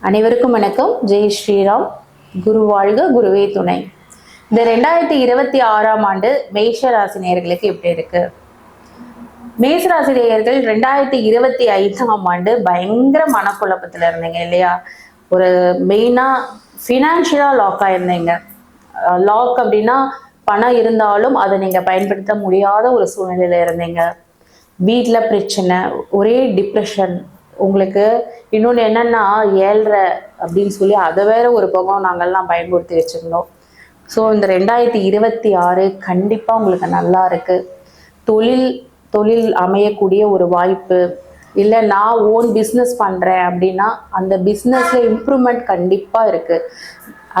அனைவருக்கும் வணக்கம். ஜெய் ஸ்ரீராம். குரு வாழ்க குருவே துணை. இந்த ரெண்டாயிரத்தி இருபத்தி ஆறாம் ஆண்டு மேஷ ராசி நேயர்களுக்கு எப்படி இருக்கு? மேஷ ராசி நேயர்கள் ரெண்டாயிரத்தி இருபத்தி ஐந்தாம் ஆண்டு பயங்கர மனக்குழப்பத்துல இருந்தீங்க இல்லையா? ஒரு மெயினா ஃபினான்ஷியலாக லாக் ஆயிருந்தீங்க. லாக் அப்படின்னா பணம் இருந்தாலும் அதை நீங்க பயன்படுத்த முடியாத ஒரு சூழ்நிலையில இருந்தீங்க. வீட்டில் பிரச்சனை ஒரே டிப்ரெஷன் உங்களுக்கு இன்னொன்று என்னன்னா ஏழ்ரை அப்படின்னு சொல்லி அதை வேற ஒரு பக்கம் நாங்கள்லாம் பயன்படுத்தி வச்சிருந்தோம். ஸோ இந்த ரெண்டாயிரத்தி இருபத்தி ஆறு கண்டிப்பாக உங்களுக்கு நல்லா இருக்கு. தொழில் தொழில் அமையக்கூடிய ஒரு வாய்ப்பு. இல்லை நான் ஓன் பிஸ்னஸ் பண்ணுறேன் அப்படின்னா அந்த பிஸ்னஸில் இம்ப்ரூவ்மெண்ட் கண்டிப்பாக இருக்குது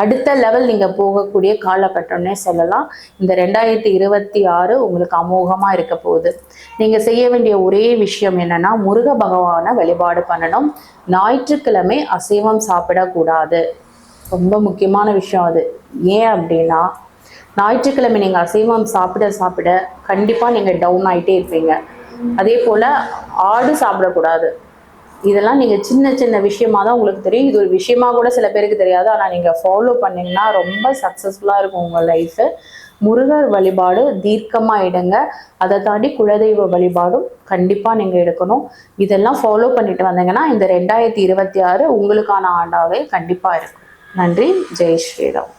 அடுத்த லெவல் நீங்கள் போகக்கூடிய காலகட்டம்னே சொல்லலாம். இந்த ரெண்டாயிரத்தி இருபத்தி ஆறு உங்களுக்கு அமோகமாக இருக்க போகுது. நீங்கள் செய்ய வேண்டிய ஒரே விஷயம் என்னன்னா முருக பகவானை வழிபாடு பண்ணணும். ஞாயிற்றுக்கிழமை அசைவம் சாப்பிடக்கூடாது. ரொம்ப முக்கியமான விஷயம் அது. ஏன் அப்படின்னா ஞாயிற்றுக்கிழமை நீங்கள் அசைவம் சாப்பிட சாப்பிட கண்டிப்பாக நீங்கள் டவுன் ஆகிட்டே இருப்பீங்க. அதே போல் ஆடு சாப்பிடக்கூடாது. இதெல்லாம் நீங்கள் சின்ன சின்ன விஷயமா தான் உங்களுக்கு தெரியும். இது ஒரு விஷயமா கூட சில பேருக்கு தெரியாது. ஆனால் நீங்கள் ஃபாலோ பண்ணிங்கன்னா ரொம்ப சக்ஸஸ்ஃபுல்லாக இருக்கும் உங்கள் லைஃபு முருகர் வழிபாடு தீர்க்கமாக எடுங்க. அதை தாண்டி குலதெய்வ வழிபாடும் கண்டிப்பாக நீங்கள் எடுக்கணும். இதெல்லாம் ஃபாலோ பண்ணிட்டு வந்தீங்கன்னா இந்த ரெண்டாயிரத்தி இருபத்தி ஆறு உங்களுக்கான ஆண்டாவே கண்டிப்பாக இருக்கும். நன்றி. ஜெய் ஸ்ரீராம்.